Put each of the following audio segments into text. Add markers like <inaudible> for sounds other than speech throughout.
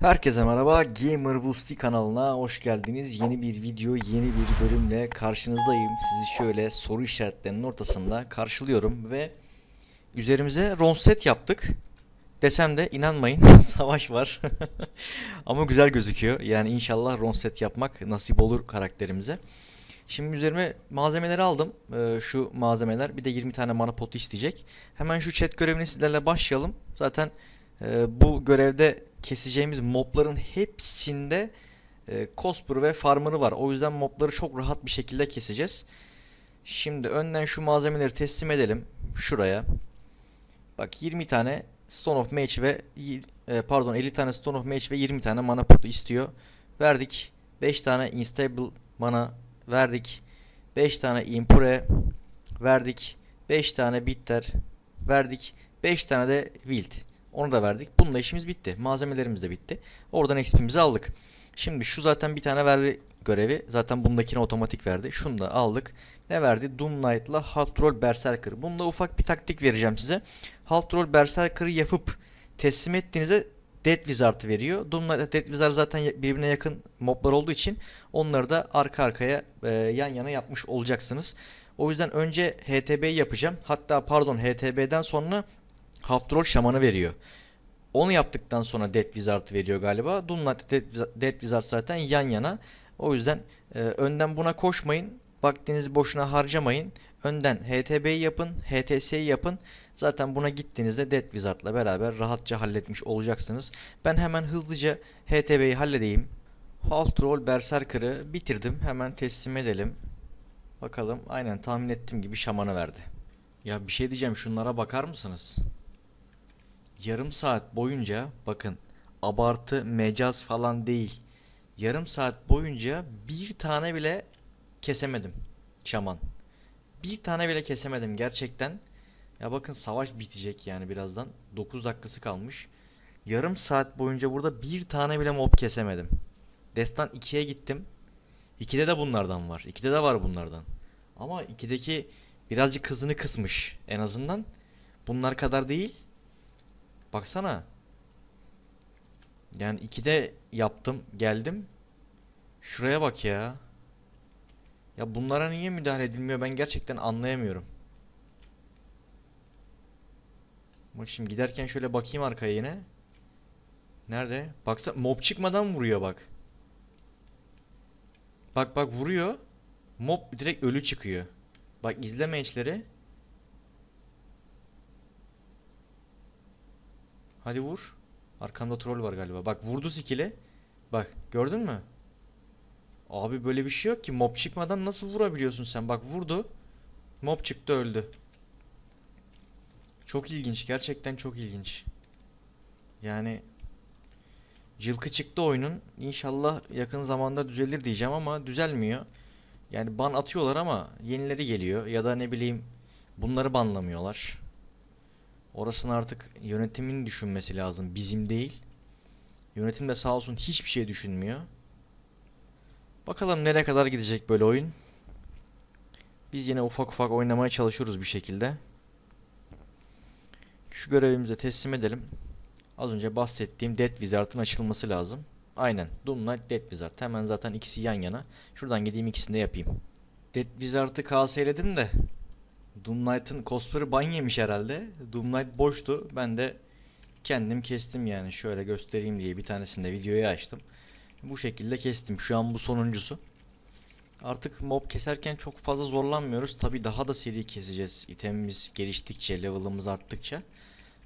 Herkese merhaba Gamer Boosty kanalına hoş geldiniz. Yeni bir video, yeni bir bölümle karşınızdayım. Sizi şöyle soru işaretlerinin ortasında karşılıyorum ve üzerimize ronset yaptık. Desem de inanmayın <laughs> savaş var. <laughs> Ama güzel gözüküyor. Yani inşallah ronset yapmak nasip olur karakterimize. Şimdi üzerime malzemeleri aldım. Ee, şu malzemeler bir de 20 tane mana potu isteyecek. Hemen şu chat görevini sizlerle başlayalım. Zaten e, bu görevde keseceğimiz mobların hepsinde e, Cosper ve Farmer'ı var. O yüzden mobları çok rahat bir şekilde keseceğiz. Şimdi önden şu malzemeleri teslim edelim. Şuraya. Bak 20 tane Stone of Mage ve e, pardon 50 tane Stone of Mage ve 20 tane mana potu istiyor. Verdik. 5 tane Instable mana verdik. 5 tane Impure verdik. 5 tane Bitter verdik. 5 tane de Wild. Onu da verdik. Bununla işimiz bitti. Malzemelerimiz de bitti. Oradan XP'mizi aldık. Şimdi şu zaten bir tane verdi görevi. Zaten bundakine otomatik verdi. Şunu da aldık. Ne verdi? Doom Knight'la Half Troll Berserker. Bunda ufak bir taktik vereceğim size. Half Troll Berserker'ı yapıp teslim ettiğinizde Dead Wizard'ı veriyor. Doom Knight'la Dead Wizard zaten birbirine yakın moblar olduğu için onları da arka arkaya e, yan yana yapmış olacaksınız. O yüzden önce HTB'yi yapacağım. Hatta pardon HTB'den sonra Half Troll Şaman'ı veriyor. Onu yaptıktan sonra Dead Wizard veriyor galiba. Dead, Wiza- Dead Wizard zaten yan yana. O yüzden e, önden buna koşmayın. Vaktinizi boşuna harcamayın. Önden HTB'yi yapın, HTS'yi yapın. Zaten buna gittiğinizde Dead Wizard'la beraber rahatça halletmiş olacaksınız. Ben hemen hızlıca HTB'yi halledeyim. Half Troll Berserker'ı bitirdim. Hemen teslim edelim. Bakalım. Aynen tahmin ettiğim gibi şamanı verdi. Ya bir şey diyeceğim. Şunlara bakar mısınız? Yarım saat boyunca bakın abartı mecaz falan değil. Yarım saat boyunca bir tane bile kesemedim şaman. Bir tane bile kesemedim gerçekten. Ya bakın savaş bitecek yani birazdan. 9 dakikası kalmış. Yarım saat boyunca burada bir tane bile mob kesemedim. Destan 2'ye gittim. 2'de de bunlardan var. 2'de de var bunlardan. Ama 2'deki birazcık hızını kısmış en azından. Bunlar kadar değil. Baksana. Yani ikide yaptım, geldim. Şuraya bak ya. Ya bunlara niye müdahale edilmiyor ben gerçekten anlayamıyorum. Bak şimdi giderken şöyle bakayım arkaya yine. Nerede? Baksa mob çıkmadan vuruyor bak. Bak bak vuruyor. Mob direkt ölü çıkıyor. Bak izleme içleri. Hadi vur. Arkamda troll var galiba. Bak vurdu skill'e. Bak gördün mü? Abi böyle bir şey yok ki. Mob çıkmadan nasıl vurabiliyorsun sen? Bak vurdu. Mob çıktı öldü. Çok ilginç. Gerçekten çok ilginç. Yani cılkı çıktı oyunun. İnşallah yakın zamanda düzelir diyeceğim ama düzelmiyor. Yani ban atıyorlar ama yenileri geliyor. Ya da ne bileyim bunları banlamıyorlar. Orasını artık yönetimin düşünmesi lazım. Bizim değil. Yönetim de sağ olsun hiçbir şey düşünmüyor. Bakalım nereye kadar gidecek böyle oyun. Biz yine ufak ufak oynamaya çalışıyoruz bir şekilde. Şu görevimizi teslim edelim. Az önce bahsettiğim Dead Wizard'ın açılması lazım. Aynen. Doom Knight Dead Wizard. Hemen zaten ikisi yan yana. Şuradan gideyim ikisini de yapayım. Dead Wizard'ı KS'ledim de Doom Knight'ın cosper'ı ban yemiş herhalde. Doom Knight boştu. Ben de kendim kestim yani. Şöyle göstereyim diye bir tanesinde videoyu açtım. Bu şekilde kestim. Şu an bu sonuncusu. Artık mob keserken çok fazla zorlanmıyoruz. Tabi daha da seri keseceğiz. İtemimiz geliştikçe, level'ımız arttıkça.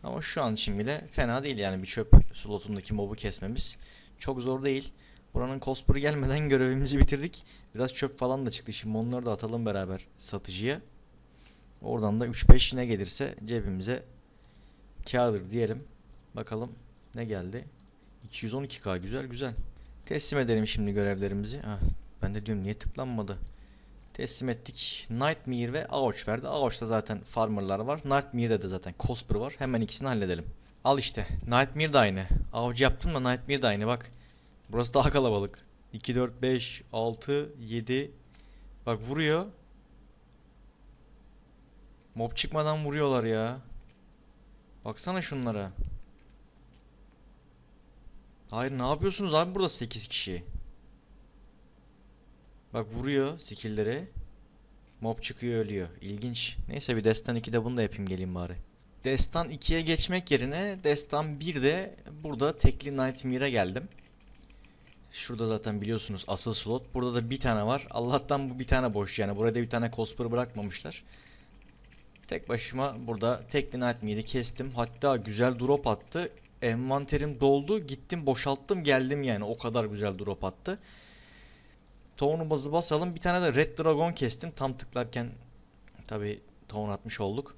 Ama şu an için bile fena değil yani bir çöp slotundaki mobu kesmemiz. Çok zor değil. Buranın cosper'ı gelmeden <laughs> görevimizi bitirdik. Biraz çöp falan da çıktı. Şimdi onları da atalım beraber satıcıya. Oradan da 3-5 ne gelirse cebimize kârdır diyelim. Bakalım ne geldi. 212k güzel güzel. Teslim edelim şimdi görevlerimizi. Ah, ben de diyorum niye tıklanmadı. Teslim ettik. Nightmare ve Ouch verdi. Ouch'ta zaten farmerlar var. Nightmare'de de zaten Cosper var. Hemen ikisini halledelim. Al işte. Nightmare de aynı. Ouch yaptım da Nightmare de aynı bak. Burası daha kalabalık. 2, 4, 5, 6, 7. Bak vuruyor. Mob çıkmadan vuruyorlar ya. Baksana şunlara. Hayır ne yapıyorsunuz abi burada 8 kişi? Bak vuruyor skill'leri. Mob çıkıyor ölüyor. İlginç. Neyse bir Destan 2'de bunu da yapayım geleyim bari. Destan 2'ye geçmek yerine Destan 1'de burada tekli Nightmare'a geldim. Şurada zaten biliyorsunuz asıl slot. Burada da bir tane var. Allah'tan bu bir tane boş yani. Burada bir tane Cosper bırakmamışlar. Tek başıma burada tekli Nightmare'i kestim. Hatta güzel drop attı. Envanterim doldu. Gittim boşalttım geldim yani. O kadar güzel drop attı. Town'umuzu basalım. Bir tane de Red Dragon kestim. Tam tıklarken tabi town atmış olduk.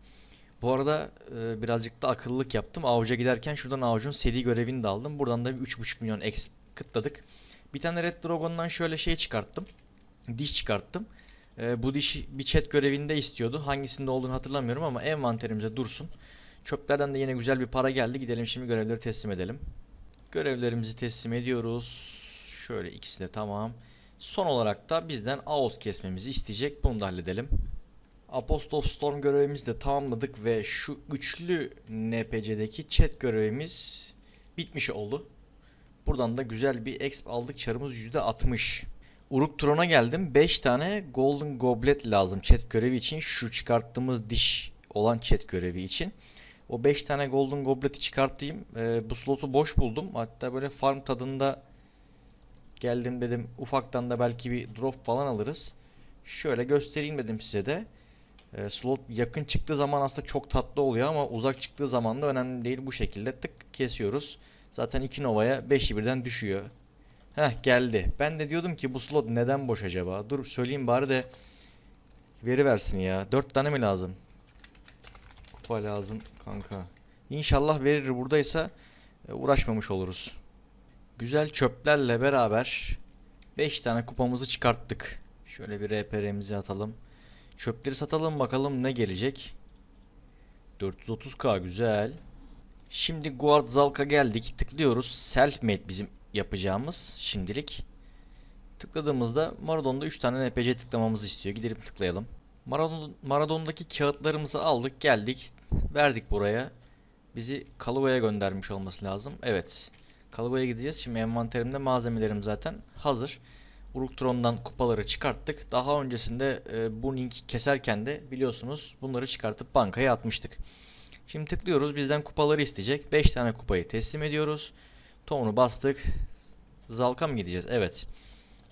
Bu arada e, birazcık da akıllılık yaptım. Avuca giderken şuradan avucun seri görevini de aldım. Buradan da 3.5 milyon X kıtladık. Bir tane Red Dragon'dan şöyle şey çıkarttım. Diş çıkarttım. E, bu diş bir chat görevinde istiyordu. Hangisinde olduğunu hatırlamıyorum ama envanterimize dursun. Çöplerden de yine güzel bir para geldi. Gidelim şimdi görevleri teslim edelim. Görevlerimizi teslim ediyoruz. Şöyle ikisi de tamam. Son olarak da bizden AOS kesmemizi isteyecek. Bunu da halledelim. Apostle Storm görevimizi de tamamladık ve şu üçlü NPC'deki chat görevimiz bitmiş oldu. Buradan da güzel bir exp aldık. Çarımız %60. Uruk Tron'a geldim. 5 tane Golden Goblet lazım chat görevi için. Şu çıkarttığımız diş olan chat görevi için. O 5 tane Golden Goblet'i çıkartayım. Ee, bu slotu boş buldum. Hatta böyle farm tadında geldim dedim. Ufaktan da belki bir drop falan alırız. Şöyle göstereyim dedim size de. Ee, slot yakın çıktığı zaman aslında çok tatlı oluyor ama uzak çıktığı zaman da önemli değil. Bu şekilde tık kesiyoruz. Zaten 2 Nova'ya 5'i birden düşüyor. Heh geldi. Ben de diyordum ki bu slot neden boş acaba? Dur söyleyeyim bari de veri versin ya. 4 tane mi lazım? Kupa lazım kanka. İnşallah verir buradaysa e, uğraşmamış oluruz. Güzel çöplerle beraber 5 tane kupamızı çıkarttık. Şöyle bir RPR'mizi atalım. Çöpleri satalım bakalım ne gelecek. 430k güzel. Şimdi Guard Zalk'a geldik. Tıklıyoruz. Self made bizim yapacağımız şimdilik. Tıkladığımızda Maradon'da 3 tane NPC tıklamamızı istiyor. Gidelim tıklayalım. Maradon, Maradon'daki kağıtlarımızı aldık geldik. Verdik buraya. Bizi Kalıva'ya göndermiş olması lazım. Evet. Kalıva'ya gideceğiz. Şimdi envanterimde malzemelerim zaten hazır. Uruktron'dan kupaları çıkarttık. Daha öncesinde e, bu link keserken de biliyorsunuz bunları çıkartıp bankaya atmıştık. Şimdi tıklıyoruz. Bizden kupaları isteyecek. 5 tane kupayı teslim ediyoruz. Town'u bastık. Zalk'a mı gideceğiz? Evet.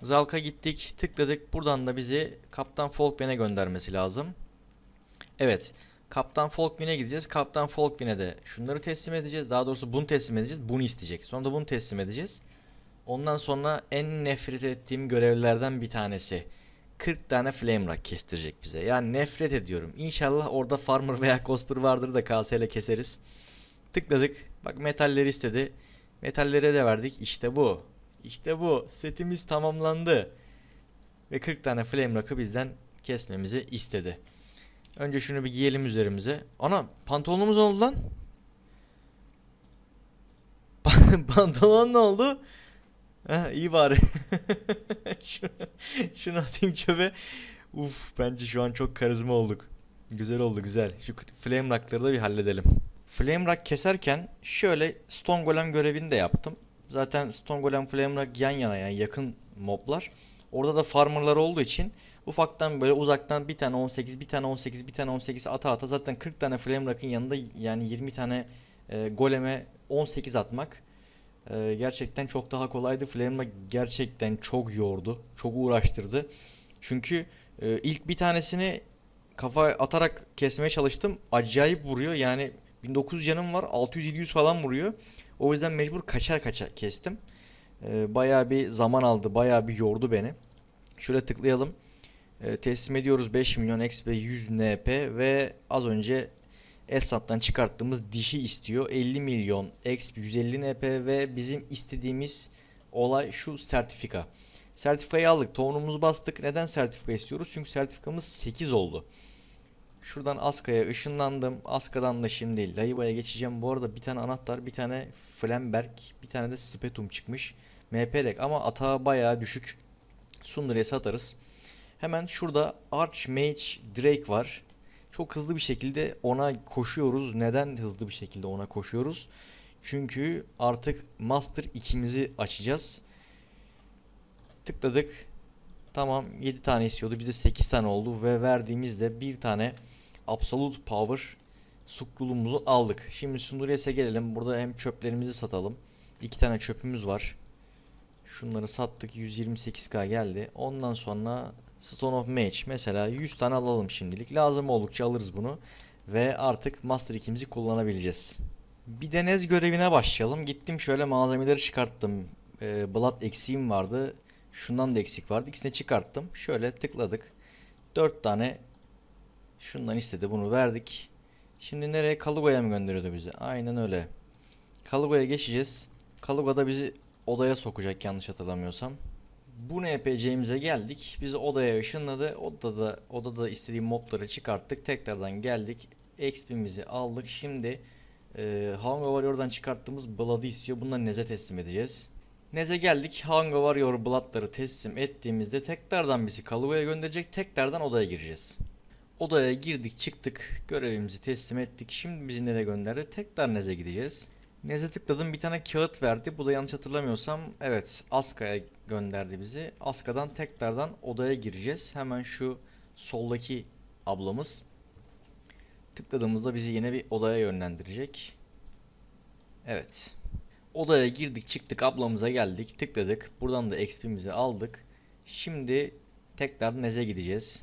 Zalk'a gittik. Tıkladık. Buradan da bizi Kaptan Folkman'e göndermesi lazım. Evet. Kaptan Folkman'e gideceğiz. Kaptan Folkman'e de şunları teslim edeceğiz. Daha doğrusu bunu teslim edeceğiz. Bunu isteyecek. Sonra da bunu teslim edeceğiz. Ondan sonra en nefret ettiğim görevlerden bir tanesi. 40 tane flame rock kestirecek bize. Yani nefret ediyorum. İnşallah orada farmer veya cosper vardır da KS ile keseriz. Tıkladık. Bak metalleri istedi. Metallere de verdik. İşte bu. İşte bu. Setimiz tamamlandı. Ve 40 tane flame rock'ı bizden kesmemizi istedi. Önce şunu bir giyelim üzerimize. Ana pantolonumuz oldu lan. <laughs> Pantolon ne oldu? Ha, iyi bari. <laughs> şunu, şunu atayım çöpe. Uf bence şu an çok karizma olduk. Güzel oldu güzel. Şu flame rock'ları da bir halledelim. Flame rock keserken şöyle stone golem görevini de yaptım. Zaten stone golem flame rock yan yana yani yakın moblar. Orada da farmerlar olduğu için ufaktan böyle uzaktan bir tane 18 bir tane 18 bir tane 18 ata ata zaten 40 tane flame rock'ın yanında yani 20 tane e, goleme 18 atmak ee, gerçekten çok daha kolaydı. Flame'la gerçekten çok yordu. Çok uğraştırdı. Çünkü e, ilk bir tanesini kafa atarak kesmeye çalıştım. Acayip vuruyor. Yani 1900 canım var. 600-700 falan vuruyor. O yüzden mecbur kaçar kaçar kestim. Ee, bayağı bir zaman aldı. Bayağı bir yordu beni. Şöyle tıklayalım. Ee, teslim ediyoruz 5 milyon XP 100 NP ve az önce Esat'tan çıkarttığımız dişi istiyor. 50 milyon X 150 NP ve bizim istediğimiz olay şu sertifika. Sertifikayı aldık. Tohumumuzu bastık. Neden sertifika istiyoruz? Çünkü sertifikamız 8 oldu. Şuradan Aska'ya ışınlandım. Aska'dan da şimdi Laiva'ya geçeceğim. Bu arada bir tane anahtar, bir tane Flemberg, bir tane de Spetum çıkmış. MP'lek ama atağı bayağı düşük. Sundura'ya satarız. Hemen şurada Archmage Drake var. Çok hızlı bir şekilde ona koşuyoruz. Neden hızlı bir şekilde ona koşuyoruz? Çünkü artık Master 2'mizi açacağız. Tıkladık. Tamam 7 tane istiyordu. Bizde 8 tane oldu ve verdiğimizde bir tane Absolute Power sukluluğumuzu aldık. Şimdi Sunduries'e gelelim. Burada hem çöplerimizi satalım. 2 tane çöpümüz var. Şunları sattık. 128k geldi. Ondan sonra Stone of Mage. Mesela 100 tane alalım şimdilik. Lazım oldukça alırız bunu. Ve artık Master 2'mizi kullanabileceğiz. Bir denez görevine başlayalım. Gittim şöyle malzemeleri çıkarttım. Ee, Blood eksiğim vardı. Şundan da eksik vardı. İkisini çıkarttım. Şöyle tıkladık. 4 tane şundan istedi. Bunu verdik. Şimdi nereye? Kaluga'ya mı gönderiyordu bizi? Aynen öyle. Kaluga'ya geçeceğiz. Kaluga da bizi odaya sokacak yanlış hatırlamıyorsam. Bu NPC'mize geldik. Bizi odaya ışınladı. Odada odada istediğim mobları çıkarttık. Tekrardan geldik. XP'mizi aldık. Şimdi e, Hunger Warrior'dan çıkarttığımız Blood'ı istiyor. Bunları Nez'e teslim edeceğiz. Nez'e geldik. Hunger Warrior Blood'ları teslim ettiğimizde tekrardan bizi Kaluga'ya gönderecek. Tekrardan odaya gireceğiz. Odaya girdik çıktık. Görevimizi teslim ettik. Şimdi bizi nereye gönderdi? Tekrar Nez'e gideceğiz. Nez'e tıkladım bir tane kağıt verdi. Bu da yanlış hatırlamıyorsam evet Aska'ya gönderdi bizi. Aska'dan tekrardan odaya gireceğiz. Hemen şu soldaki ablamız tıkladığımızda bizi yine bir odaya yönlendirecek. Evet. Odaya girdik çıktık ablamıza geldik tıkladık. Buradan da XP'mizi aldık. Şimdi tekrar Nez'e gideceğiz.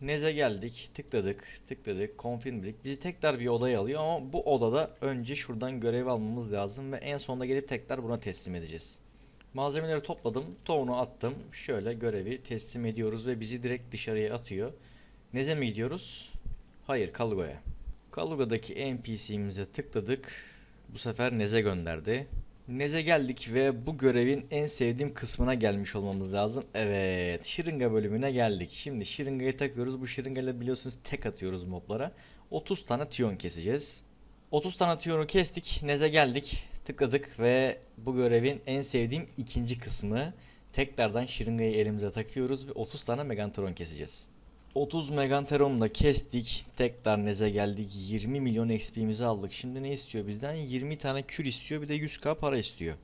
Nez'e geldik, tıkladık, tıkladık, confirm dedik. Bizi tekrar bir odaya alıyor ama bu odada önce şuradan görev almamız lazım ve en sonunda gelip tekrar buna teslim edeceğiz. Malzemeleri topladım, tohunu attım. Şöyle görevi teslim ediyoruz ve bizi direkt dışarıya atıyor. Nez'e mi gidiyoruz? Hayır, Kaluga'ya. Kaluga'daki NPC'mize tıkladık. Bu sefer Nez'e gönderdi. Nez'e geldik ve bu görevin en sevdiğim kısmına gelmiş olmamız lazım. Evet, şırınga bölümüne geldik. Şimdi şırıngayı takıyoruz. Bu şırıngayla biliyorsunuz tek atıyoruz moblara. 30 tane tiyon keseceğiz. 30 tane tiyonu kestik. Nez'e geldik. Tıkladık ve bu görevin en sevdiğim ikinci kısmı. Tekrardan şırıngayı elimize takıyoruz ve 30 tane Megantron keseceğiz. 30 Meganteron'u da kestik. Tekrar Nez'e geldik. 20 milyon XP'mizi aldık. Şimdi ne istiyor bizden? 20 tane kür istiyor. Bir de 100k para istiyor.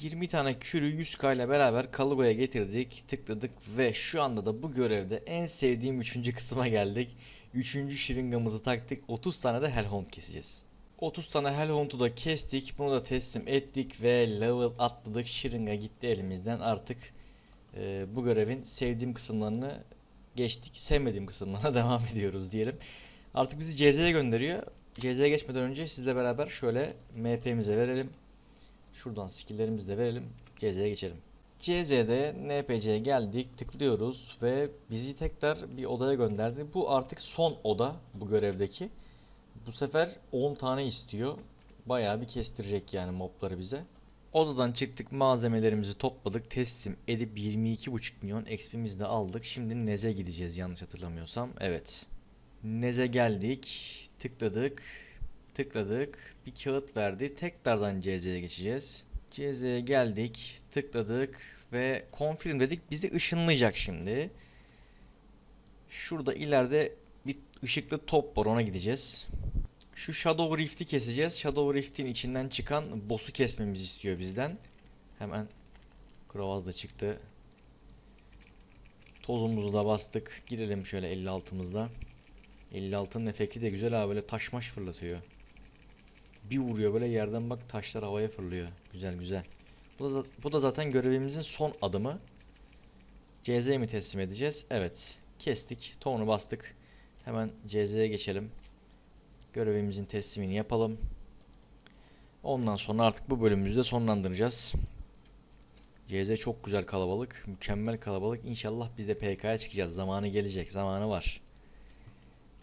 20 tane kürü 100k ile beraber Kaluga'ya getirdik. Tıkladık ve şu anda da bu görevde en sevdiğim 3. kısma geldik. 3. şırıngamızı taktık. 30 tane de Hellhound keseceğiz. 30 tane Hellhound'u da kestik. Bunu da teslim ettik ve level atladık. Şırınga gitti elimizden. Artık e, bu görevin sevdiğim kısımlarını geçtik. Sevmediğim kısımlara <laughs> devam ediyoruz diyelim. Artık bizi CZ'ye gönderiyor. CZ'ye geçmeden önce sizle beraber şöyle MP'mize verelim. Şuradan skill'lerimizi de verelim. CZ'ye geçelim. CZ'de NPC'ye geldik. Tıklıyoruz ve bizi tekrar bir odaya gönderdi. Bu artık son oda bu görevdeki. Bu sefer 10 tane istiyor. Bayağı bir kestirecek yani mobları bize. Odadan çıktık malzemelerimizi topladık teslim edip 22.5 milyon XP'mizi de aldık. Şimdi Nez'e gideceğiz yanlış hatırlamıyorsam. Evet. Nez'e geldik. Tıkladık. Tıkladık. Bir kağıt verdi. Tekrardan CZ'ye geçeceğiz. CZ'ye geldik. Tıkladık. Ve confirm dedik. Bizi ışınlayacak şimdi. Şurada ileride bir ışıklı top var ona gideceğiz. Şu Shadow Rift'i keseceğiz. Shadow Rift'in içinden çıkan boss'u kesmemizi istiyor bizden. Hemen Krovaz da çıktı. Tozumuzu da bastık. Girelim şöyle 56'mızda. 56'nın efekti de güzel abi böyle taş maş fırlatıyor. Bir vuruyor böyle yerden bak taşlar havaya fırlıyor. Güzel güzel. Bu da, bu da zaten görevimizin son adımı. CZ'ye mi teslim edeceğiz? Evet. Kestik. Tohunu bastık. Hemen CZ'ye geçelim. Görevimizin teslimini yapalım. Ondan sonra artık bu bölümümüzü de sonlandıracağız. CZ çok güzel kalabalık. Mükemmel kalabalık. İnşallah biz de PK'ya çıkacağız. Zamanı gelecek. Zamanı var.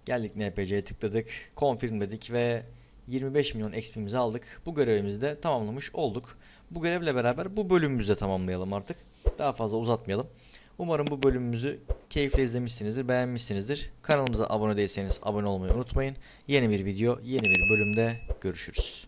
Geldik NPC'ye tıkladık. Confirm dedik ve 25 milyon XP'mizi aldık. Bu görevimizi de tamamlamış olduk. Bu görevle beraber bu bölümümüzü de tamamlayalım artık. Daha fazla uzatmayalım. Umarım bu bölümümüzü keyifle izlemişsinizdir, beğenmişsinizdir. Kanalımıza abone değilseniz abone olmayı unutmayın. Yeni bir video, yeni bir bölümde görüşürüz.